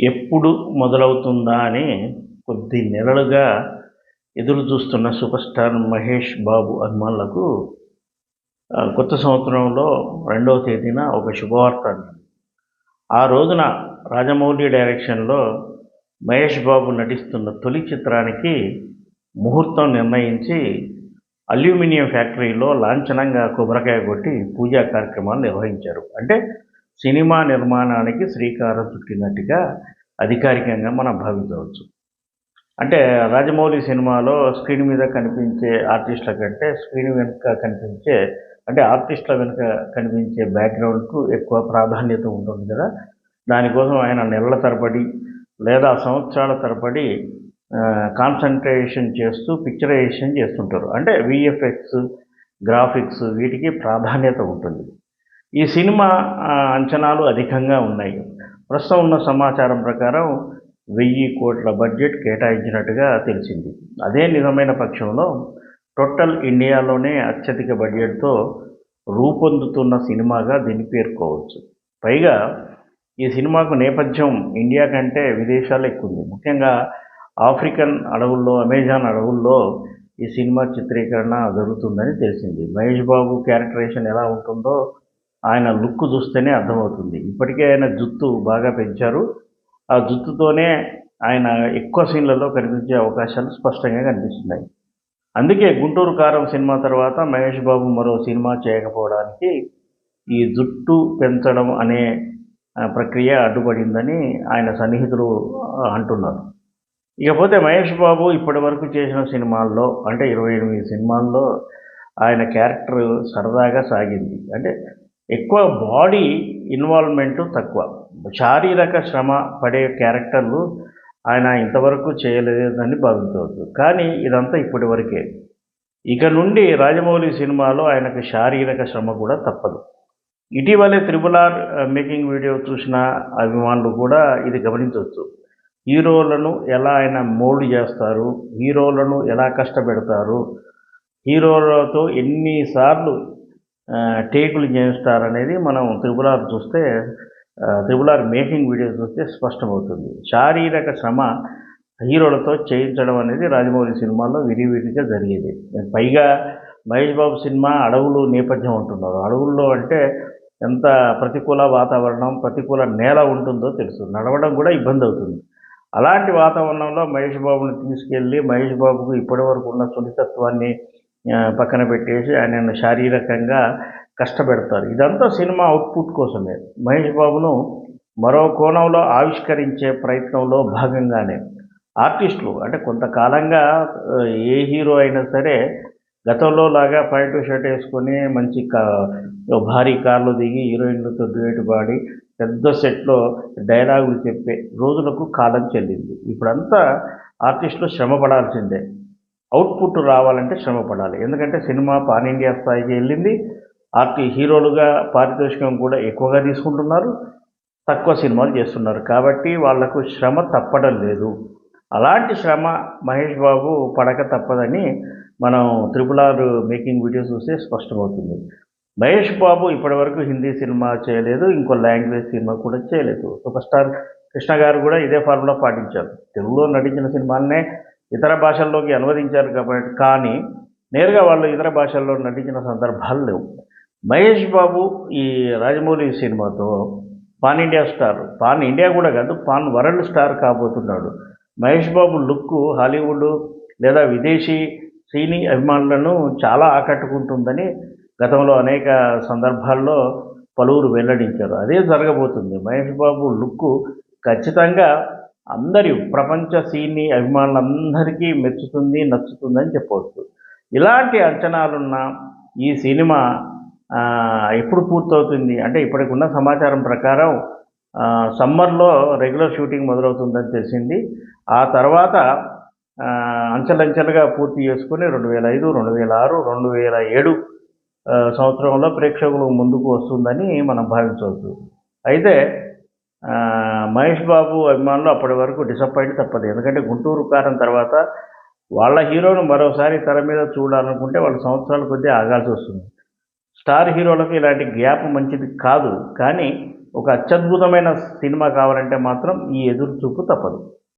ఎప్పుడు మొదలవుతుందా అని కొద్ది నెలలుగా ఎదురు చూస్తున్న సూపర్ స్టార్ మహేష్ బాబు అభిమానులకు కొత్త సంవత్సరంలో రెండవ తేదీన ఒక శుభవార్త ఆ రోజున రాజమౌళి డైరెక్షన్లో మహేష్ బాబు నటిస్తున్న తొలి చిత్రానికి ముహూర్తం నిర్ణయించి అల్యూమినియం ఫ్యాక్టరీలో లాంఛనంగా కొబ్బరికాయ కొట్టి పూజా కార్యక్రమాలు నిర్వహించారు. అంటే సినిమా నిర్మాణానికి శ్రీకారం చుట్టినట్టుగా అధికారికంగా మనం భావించవచ్చు. అంటే రాజమౌళి సినిమాలో స్క్రీన్ మీద కనిపించే ఆర్టిస్టుల కంటే స్క్రీన్ వెనుక కనిపించే అంటే ఆర్టిస్టుల వెనుక కనిపించే బ్యాక్గ్రౌండ్కు ఎక్కువ ప్రాధాన్యత ఉంటుంది కదా. దానికోసం ఆయన నెలల తరబడి లేదా సంవత్సరాల తరబడి కాన్సన్ట్రేషన్ చేస్తూ పిక్చరైజేషన్ చేస్తుంటారు. అంటే విఎఫ్ఎక్స్ గ్రాఫిక్స్ వీటికి ప్రాధాన్యత ఉంటుంది. ఈ సినిమా అంచనాలు అధికంగా ఉన్నాయి. ప్రస్తుతం ఉన్న సమాచారం ప్రకారం వెయ్యి కోట్ల బడ్జెట్ కేటాయించినట్టుగా తెలిసింది. అదే నిజమైన పక్షంలో టోటల్ ఇండియాలోనే అత్యధిక బడ్జెట్తో రూపొందుతున్న సినిమాగా దీన్ని పేర్కోవచ్చు. పైగా ఈ సినిమాకు నేపథ్యం ఇండియా కంటే విదేశాలు ఎక్కువ ఉంది. ముఖ్యంగా ఆఫ్రికన్ అడవుల్లో అమెజాన్ అడవుల్లో ఈ సినిమా చిత్రీకరణ జరుగుతుందని తెలిసింది. మహేష్ బాబు క్యారెక్టరేషన్ ఎలా ఉంటుందో ఆయన లుక్ చూస్తేనే అర్థమవుతుంది. ఇప్పటికే ఆయన జుత్తు బాగా పెంచారు. ఆ జుత్తుతోనే ఆయన ఎక్కువ సీన్లలో కనిపించే అవకాశాలు స్పష్టంగా కనిపిస్తున్నాయి. అందుకే గుంటూరు కారం సినిమా తర్వాత మహేష్ బాబు మరో సినిమా చేయకపోవడానికి ఈ జుట్టు పెంచడం అనే ప్రక్రియ అడ్డుపడిందని ఆయన సన్నిహితులు అంటున్నారు. ఇకపోతే మహేష్ బాబు ఇప్పటి వరకు చేసిన సినిమాల్లో అంటే ఇరవై ఎనిమిది సినిమాల్లో ఆయన క్యారెక్టర్ సరదాగా సాగింది. అంటే ఎక్కువ బాడీ ఇన్వాల్వ్మెంట్ తక్కువ. శారీరక శ్రమ పడే క్యారెక్టర్లు ఆయన ఇంతవరకు చేయలేదని భావించవచ్చు. కానీ ఇదంతా ఇప్పటి వరకే ఇక నుండి రాజమౌళి సినిమాలో ఆయనకు శారీరక శ్రమ కూడా తప్పదు. ఇటీవలే త్రిబుల్ ఆర్ మేకింగ్ వీడియో చూసిన అభిమానులు కూడా ఇది గమనించవచ్చు. హీరోలను ఎలా ఆయన మోల్డ్ చేస్తారు హీరోలను ఎలా కష్టపెడతారు హీరోలతో ఎన్నిసార్లు టేకులు చేస్తారు అనేది మనం త్రిబుల్ ఆర్ చూస్తే త్రిబుల్ ఆర్ మేకింగ్ వీడియో చూస్తే స్పష్టమవుతుంది. శారీరక శ్రమ హీరోలతో చేయించడం అనేది రాజమౌళి సినిమాల్లో విరివిరిగా జరిగేది. పైగా మహేష్ బాబు సినిమా అడవులు నేపథ్యం ఉంటున్నారు అడవుల్లో అంటే ఎంత ప్రతికూల వాతావరణం ప్రతికూల నేల ఉంటుందో తెలుసు. నడవడం కూడా ఇబ్బంది అవుతుంది. అలాంటి వాతావరణంలో మహేష్ బాబుని తీసుకెళ్ళి మహేష్ బాబుకు ఇప్పటి వరకు ఉన్న సున్నితత్వాన్ని పక్కన పెట్టేసి ఆయనను శారీరకంగా కష్టపెడతారు. ఇదంతా సినిమా అవుట్పుట్ కోసమే. మహేష్ బాబును మరో కోణంలో ఆవిష్కరించే ప్రయత్నంలో భాగంగానే ఆర్టిస్టులు అంటే కొంతకాలంగా ఏ హీరో అయినా సరే గతంలో లాగా ప్యాంటు షర్ట్ వేసుకొని మంచి కా భారీ కార్లు దిగి హీరోయిన్లతో డ్యూయట్ పాడి పెద్ద సెట్లో డైలాగులు చెప్పే రోజులకు కాలం చెల్లింది. ఇప్పుడంతా ఆర్టిస్టులు శ్రమ పడాల్సిందే అవుట్పుట్ రావాలంటే శ్రమ పడాలి ఎందుకంటే సినిమా పాన్ ఇండియా స్థాయికి వెళ్ళింది. ఆర్టీ హీరోలుగా పారితోషికం కూడా ఎక్కువగా తీసుకుంటున్నారు. తక్కువ సినిమాలు చేస్తున్నారు. కాబట్టి వాళ్ళకు శ్రమ తప్పడం లేదు. అలాంటి శ్రమ మహేష్ బాబు పడక తప్పదని మనం త్రిపుల్ ఆర్ మేకింగ్ వీడియో చూస్తే స్పష్టమవుతుంది. మహేష్ బాబు ఇప్పటివరకు హిందీ సినిమా చేయలేదు. ఇంకో లాంగ్వేజ్ సినిమా కూడా చేయలేదు. సూపర్ స్టార్ కృష్ణ గారు కూడా ఇదే ఫార్ములా పాటించారు. తెలుగులో నటించిన సినిమాలనే ఇతర భాషల్లోకి అనువదించారు కాబట్టి కానీ నేరుగా వాళ్ళు ఇతర భాషల్లో నటించిన సందర్భాలు లేవు. మహేష్ బాబు ఈ రాజమౌళి సినిమాతో pan India star pan India కూడా కాదు పాన్ వరల్డ్ స్టార్ కాబోతున్నాడు. మహేష్ బాబు లుక్ హాలీవుడ్ లేదా విదేశీ సినీ అభిమానులను చాలా ఆకట్టుకుంటుందని గతంలో అనేక సందర్భాల్లో పలువురు వెల్లడించారు. అదే జరగబోతుంది. మహేష్ బాబు లుక్ ఖచ్చితంగా అందరి ప్రపంచ సినీ అభిమానులందరికీ మెచ్చుతుంది నచ్చుతుందని చెప్పవచ్చు. ఇలాంటి అంచనాలున్న ఈ సినిమా ఎప్పుడు పూర్తవుతుంది? అంటే ఇప్పటికి ఉన్న సమాచారం ప్రకారం సమ్మర్లో రెగ్యులర్ షూటింగ్ మొదలవుతుందని తెలిసింది. ఆ తర్వాత అంచెలంచెలుగా పూర్తి చేసుకుని రెండు వేల ఐదు రెండు వేల ఆరు రెండు వేల ఏడు సంవత్సరంలో ప్రేక్షకులు ముందుకు వస్తుందని మనం భావించవచ్చు. అయితే మహేష్ బాబు అభిమానులు అప్పటి వరకు డిసప్పాయింట్ తప్పదు. ఎందుకంటే గుంటూరు కారం తర్వాత వాళ్ళ హీరోను మరోసారి తెర మీద చూడాలనుకుంటే వాళ్ళ సంవత్సరాల కొద్దీ ఆగాల్సి వస్తుంది. స్టార్ హీరోలకు ఇలాంటి గ్యాప్ మంచిది కాదు. కానీ ఒక అత్యద్భుతమైన సినిమా కావాలంటే మాత్రం ఈ ఎదురు చూపు తప్పదు.